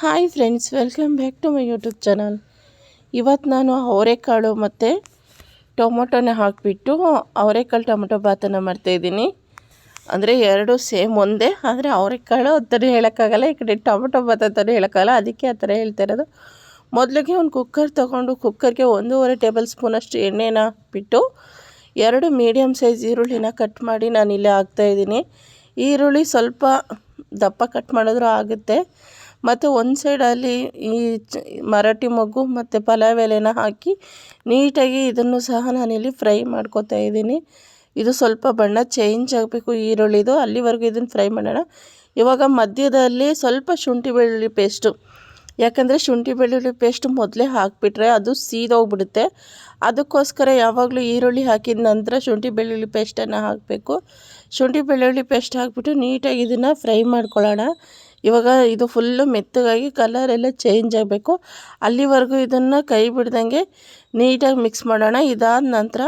Hi friends welcome back to my YouTube channel ಇವತ್ತು ನಾನು ಅವರೆಕಾಳು ಮತ್ತು ಟೊಮೊಟೊನ ಹಾಕಿಬಿಟ್ಟು ಅವರೆಕಾಳು ಟೊಮೊಟೊ ಭಾತನ ಮಾಡ್ತಾಯಿದ್ದೀನಿ ಅಂದರೆ ಎರಡು ಸೇಮ್ ಒಂದೇ, ಆದರೆ ಅವರೆಕಾಳು ಥರ ಹೇಳೋಕ್ಕಾಗಲ್ಲ, ಈ ಕಡೆ ಟೊಮೊಟೊ ಭಾತ ಥರ ಹೇಳೋಕ್ಕಾಗಲ್ಲ, ಅದಕ್ಕೆ ಆ ಥರ ಹೇಳ್ತಾ ಇರೋದು. ಮೊದಲಿಗೆ ಒಂದು ಕುಕ್ಕರ್ ತೊಗೊಂಡು ಕುಕ್ಕರ್ಗೆ ಒಂದೂವರೆ ಟೇಬಲ್ ಸ್ಪೂನಷ್ಟು ಎಣ್ಣೆನ ಹಾಕ್ಬಿಟ್ಟು, ಎರಡು ಮೀಡಿಯಮ್ ಸೈಜ್ ಈರುಳ್ಳಿನ ಕಟ್ ಮಾಡಿ ನಾನು ಇಲ್ಲೇ ಹಾಕ್ತಾಯಿದ್ದೀನಿ ಈರುಳ್ಳಿ ಸ್ವಲ್ಪ ದಪ್ಪ ಕಟ್ ಮಾಡಿದ್ರೂ ಆಗುತ್ತೆ. ಮತ್ತು ಒಂದು ಸೈಡಲ್ಲಿ ಈ ಮರಾಠಿ ಮೊಗ್ಗು ಮತ್ತು ಪಲಾವ್ ಎಲೆನ ಹಾಕಿ ನೀಟಾಗಿ ಇದನ್ನು ಸಹ ನಾನಿಲ್ಲಿ ಫ್ರೈ ಮಾಡ್ಕೊತಾ ಇದ್ದೀನಿ. ಇದು ಸ್ವಲ್ಪ ಬಣ್ಣ ಚೇಂಜ್ ಆಗಬೇಕು ಈರುಳ್ಳಿದು. ಅಲ್ಲಿವರೆಗೂ ಇದನ್ನು ಫ್ರೈ ಮಾಡೋಣ. ಇವಾಗ ಮಧ್ಯದಲ್ಲಿ ಸ್ವಲ್ಪ ಶುಂಠಿ ಬೆಳ್ಳುಳ್ಳಿ ಪೇಸ್ಟು. ಯಾಕಂದರೆ ಶುಂಠಿ ಬೆಳ್ಳುಳ್ಳಿ ಪೇಸ್ಟ್ ಮೊದಲೇ ಹಾಕಿಬಿಟ್ರೆ ಅದು ಸೀದೋಗ್ಬಿಡುತ್ತೆ. ಅದಕ್ಕೋಸ್ಕರ ಯಾವಾಗಲೂ ಈರುಳ್ಳಿ ಹಾಕಿದ ನಂತರ ಶುಂಠಿ ಬೆಳ್ಳುಳ್ಳಿ ಪೇಸ್ಟನ್ನು ಹಾಕಬೇಕು. ಶುಂಠಿ ಬೆಳ್ಳುಳ್ಳಿ ಪೇಸ್ಟ್ ಹಾಕಿಬಿಟ್ಟು ನೀಟಾಗಿ ಇದನ್ನು ಫ್ರೈ ಮಾಡ್ಕೊಳ್ಳೋಣ. ಇವಾಗ ಇದು ಫುಲ್ಲು ಮೆತ್ತಗಾಗಿ ಕಲರ್ ಎಲ್ಲ ಚೇಂಜ್ ಆಗಬೇಕು. ಅಲ್ಲಿವರೆಗೂ ಇದನ್ನು ಕೈ ಬಿಡ್ದಂಗೆ ನೀಟಾಗಿ ಮಿಕ್ಸ್ ಮಾಡೋಣ. ಇದಾದ ನಂತರ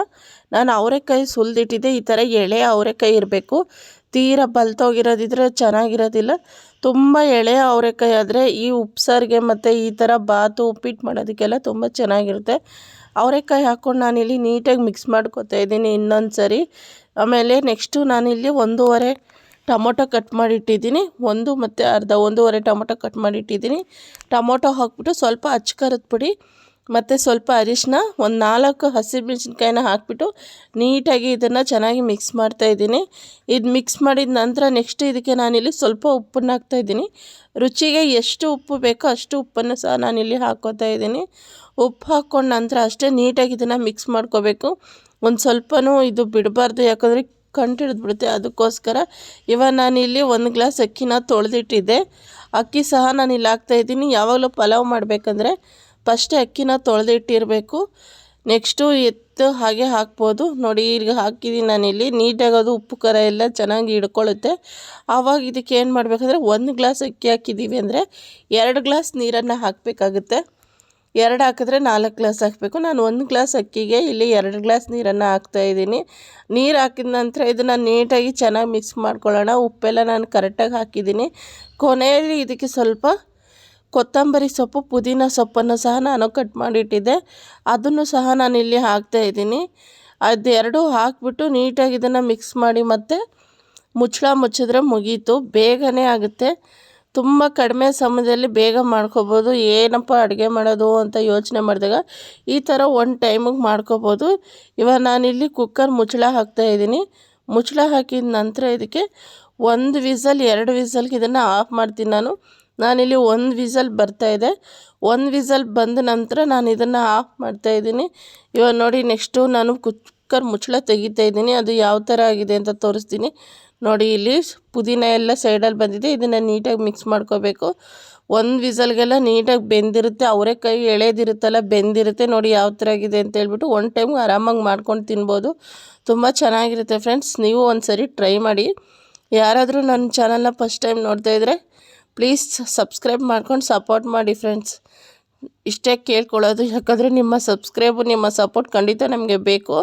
ನಾನು ಅವರೆಕಾಯಿ ಸುಲಿದಿಟ್ಟಿದ್ದೆ, ಈ ಥರ ಎಳೆ ಅವರೆಕಾಯಿ ಇರಬೇಕು. ತೀರ ಬಲ್ತೋಗಿರೋದಿದ್ರೆ ಚೆನ್ನಾಗಿರೋದಿಲ್ಲ. ತುಂಬ ಎಳೆ ಅವರೆಕಾಯಿ ಆದರೆ ಈ ಉಪ್ಸಾರಿಗೆ ಮತ್ತು ಈ ಥರ ಬಾತು ಉಪ್ಪಿಟ್ಟು ಮಾಡೋದಕ್ಕೆಲ್ಲ ತುಂಬ ಚೆನ್ನಾಗಿರುತ್ತೆ. ಅವರೆಕಾಯಿ ಹಾಕ್ಕೊಂಡು ನಾನಿಲ್ಲಿ ನೀಟಾಗಿ ಮಿಕ್ಸ್ ಮಾಡ್ಕೊತಾ ಇದ್ದೀನಿ ಇನ್ನೊಂದು ಸರಿ ಆಮೇಲೆ ನೆಕ್ಸ್ಟು ನಾನಿಲ್ಲಿ ಒಂದೂವರೆ ಟೊಮೊಟೊ ಕಟ್ ಮಾಡಿಟ್ಟಿದ್ದೀನಿ. ಒಂದು ಮತ್ತು ಅರ್ಧ, ಒಂದೂವರೆ ಟೊಮೊಟೊ ಕಟ್ ಮಾಡಿಟ್ಟಿದ್ದೀನಿ. ಟೊಮೊಟೊ ಹಾಕ್ಬಿಟ್ಟು ಸ್ವಲ್ಪ ಅಚ್ಕರದ ಪುಡಿ ಮತ್ತು ಸ್ವಲ್ಪ ಅರಿಶಿನ ಒಂದು ನಾಲ್ಕು ಹಸಿಮೆಣ್ಸಿನ್ಕಾಯಿನ ಹಾಕಿಬಿಟ್ಟು ನೀಟಾಗಿ ಇದನ್ನು ಚೆನ್ನಾಗಿ ಮಿಕ್ಸ್ ಮಾಡ್ತಾಯಿದ್ದೀನಿ ಇದು ಮಿಕ್ಸ್ ಮಾಡಿದ ನಂತರ ನೆಕ್ಸ್ಟ್ ಇದಕ್ಕೆ ನಾನಿಲ್ಲಿ ಸ್ವಲ್ಪ ಉಪ್ಪನ್ನು ಹಾಕ್ತಾಯಿದ್ದೀನಿ ರುಚಿಗೆ ಎಷ್ಟು ಉಪ್ಪು ಬೇಕೋ ಅಷ್ಟು ಉಪ್ಪನ್ನು ಸಹ ನಾನಿಲ್ಲಿ ಹಾಕೋತಾ ಇದ್ದೀನಿ. ಉಪ್ಪು ಹಾಕ್ಕೊಂಡು ನಂತರ ಅಷ್ಟೇ ನೀಟಾಗಿ ಇದನ್ನು ಮಿಕ್ಸ್ ಮಾಡ್ಕೋಬೇಕು. ಒಂದು ಸ್ವಲ್ಪನೂ ಇದು ಬಿಡಬಾರ್ದು ಯಾಕಂದರೆ ಕಂಟು ಹಿಡಿದ್ಬಿಡುತ್ತೆ ಅದಕ್ಕೋಸ್ಕರ ಇವಾಗ ನಾನಿಲ್ಲಿ ಒಂದು ಗ್ಲಾಸ್ ಅಕ್ಕಿನ ತೊಳೆದಿಟ್ಟಿದ್ದೆ. ಅಕ್ಕಿ ಸಹ ನಾನು ಇಲ್ಲಿ ಹಾಕ್ತಾಯಿದ್ದೀನಿ ಯಾವಾಗಲೂ ಪಲಾವ್ ಮಾಡಬೇಕಂದ್ರೆ ಫಸ್ಟೇ ಅಕ್ಕಿನ ತೊಳೆದಿಟ್ಟಿರಬೇಕು. ನೆಕ್ಸ್ಟು ಎತ್ತು ಹಾಗೆ ಹಾಕ್ಬೋದು. ನೋಡಿ, ಈಗ ಹಾಕಿದ್ದೀನಿ ನಾನಿಲ್ಲಿ. ನೀಟಾಗಿ ಅದು ಉಪ್ಪು, ಖಾರ ಎಲ್ಲ ಚೆನ್ನಾಗಿ ಹಿಡ್ಕೊಳ್ಳುತ್ತೆ. ಆವಾಗ ಇದಕ್ಕೆ ಏನು ಮಾಡಬೇಕಂದ್ರೆ ಒಂದು ಗ್ಲಾಸ್ ಅಕ್ಕಿ ಹಾಕಿದ್ದೀವಿ ಅಂದರೆ ಎರಡು ಗ್ಲಾಸ್ ನೀರನ್ನು ಹಾಕಬೇಕಾಗುತ್ತೆ. ಎರಡು ಹಾಕಿದ್ರೆ ನಾಲ್ಕು ಗ್ಲಾಸ್ ಹಾಕಬೇಕು. ನಾನು ಒಂದು ಗ್ಲಾಸ್ ಅಕ್ಕಿಗೆ ಇಲ್ಲಿ ಎರಡು ಗ್ಲಾಸ್ ನೀರನ್ನು ಹಾಕ್ತಾಯಿದ್ದೀನಿ ನೀರು ಹಾಕಿದ ನಂತರ ಇದನ್ನು ನೀಟಾಗಿ ಚೆನ್ನಾಗಿ ಮಿಕ್ಸ್ ಮಾಡ್ಕೊಳ್ಳೋಣ. ಉಪ್ಪೆಲ್ಲ ನಾನು ಕರೆಕ್ಟಾಗಿ ಹಾಕಿದ್ದೀನಿ. ಕೊನೆಯಲ್ಲಿ ಇದಕ್ಕೆ ಸ್ವಲ್ಪ ಕೊತ್ತಂಬರಿ ಸೊಪ್ಪು, ಪುದೀನ ಸೊಪ್ಪನ್ನು ಸಹ ನಾನು ಕಟ್ ಮಾಡಿಟ್ಟಿದ್ದೆ. ಅದನ್ನು ಸಹ ನಾನು ಇಲ್ಲಿ ಹಾಕ್ತಾಯಿದ್ದೀನಿ ಅದೆರಡು ಹಾಕಿಬಿಟ್ಟು ನೀಟಾಗಿ ಇದನ್ನು ಮಿಕ್ಸ್ ಮಾಡಿ ಮತ್ತು ಮುಚ್ಚಳ ಮುಚ್ಚಿದ್ರೆ ಮುಗೀತು. ಬೇಗನೆ ಆಗುತ್ತೆ. ತುಂಬ ಕಡಿಮೆ ಸಮಯದಲ್ಲಿ ಬೇಗ ಮಾಡ್ಕೋಬೋದು. ಏನಪ್ಪ ಅಡುಗೆ ಮಾಡೋದು ಅಂತ ಯೋಚನೆ ಮಾಡಿದಾಗ ಈ ಥರ ಒಂದು ಟೈಮಿಗೆ ಮಾಡ್ಕೋಬೋದು. ಇವಾಗ ನಾನಿಲ್ಲಿ ಕುಕ್ಕರ್ ಮುಚ್ಚಳ ಹಾಕ್ತಾಯಿದ್ದೀನಿ ಮುಚ್ಚಳ ಹಾಕಿದ ನಂತರ ಇದಕ್ಕೆ ಒಂದು ವಿಸಲ್, ಎರಡು ವಿಸಲ್ಗೆ ಇದನ್ನು ಆಫ್ ಮಾಡ್ತೀನಿ ನಾನು. ನಾನಿಲ್ಲಿ ಒಂದು ವಿಸಲ್ ಬರ್ತಾಯಿದೆ ಒಂದು ವಿಸಲ್ ಬಂದ ನಂತರ ನಾನು ಇದನ್ನು ಆಫ್ ಮಾಡ್ತಾಯಿದ್ದೀನಿ ಇವಾಗ ನೋಡಿ ನೆಕ್ಸ್ಟು ನಾನು ಕುಕ್ಕರ್ ಮುಚ್ಚಳ ತೆಗಿತಾಯಿದ್ದೀನಿ ಅದು ಯಾವ ಥರ ಆಗಿದೆ ಅಂತ ತೋರಿಸ್ತೀನಿ. ನೋಡಿ, ಇಲ್ಲಿ ಪುದೀನ ಎಲ್ಲ ಸೈಡಲ್ಲಿ ಬಂದಿದೆ. ಇದನ್ನು ನೀಟಾಗಿ ಮಿಕ್ಸ್ ಮಾಡ್ಕೋಬೇಕು. ಒಂದು ವಿಸಲ್ಗೆಲ್ಲ ನೀಟಾಗಿ ಬೆಂದಿರುತ್ತೆ. ಅವರೆಕಾಯಿ ಎಳೆದಿರುತ್ತಲ್ಲ, ಬೆಂದಿರುತ್ತೆ. ನೋಡಿ, ಯಾವ ಥರ ಆಗಿದೆ ಅಂತ ಹೇಳ್ಬಿಟ್ಟು ಒನ್ ಟೈಮ್ ಆರಾಮಾಗಿ ಮಾಡ್ಕೊಂಡು ತಿನ್ಬೋದು. ತುಂಬ ಚೆನ್ನಾಗಿರುತ್ತೆ ಫ್ರೆಂಡ್ಸ್ ನೀವು ಒಂದು ಸರಿ ಟ್ರೈ ಮಾಡಿ. ಯಾರಾದರೂ ನನ್ನ ಚಾನಲ್ನ ಫಸ್ಟ್ ಟೈಮ್ ನೋಡ್ತಾ ಇದ್ದರೆ ಪ್ಲೀಸ್ ಸಬ್ಸ್ಕ್ರೈಬ್ ಮಾಡ್ಕೊಂಡು ಸಪೋರ್ಟ್ ಮಾಡಿ ಫ್ರೆಂಡ್ಸ್ ಇಷ್ಟೇ ಕೇಳ್ಕೊಳ್ಳೋದು. ಯಾಕಂದರೆ ನಿಮ್ಮ ಸಬ್ಸ್ಕ್ರೈಬು ನಿಮ್ಮ ಸಪೋರ್ಟ್ ಖಂಡಿತ ನಮಗೆ ಬೇಕು.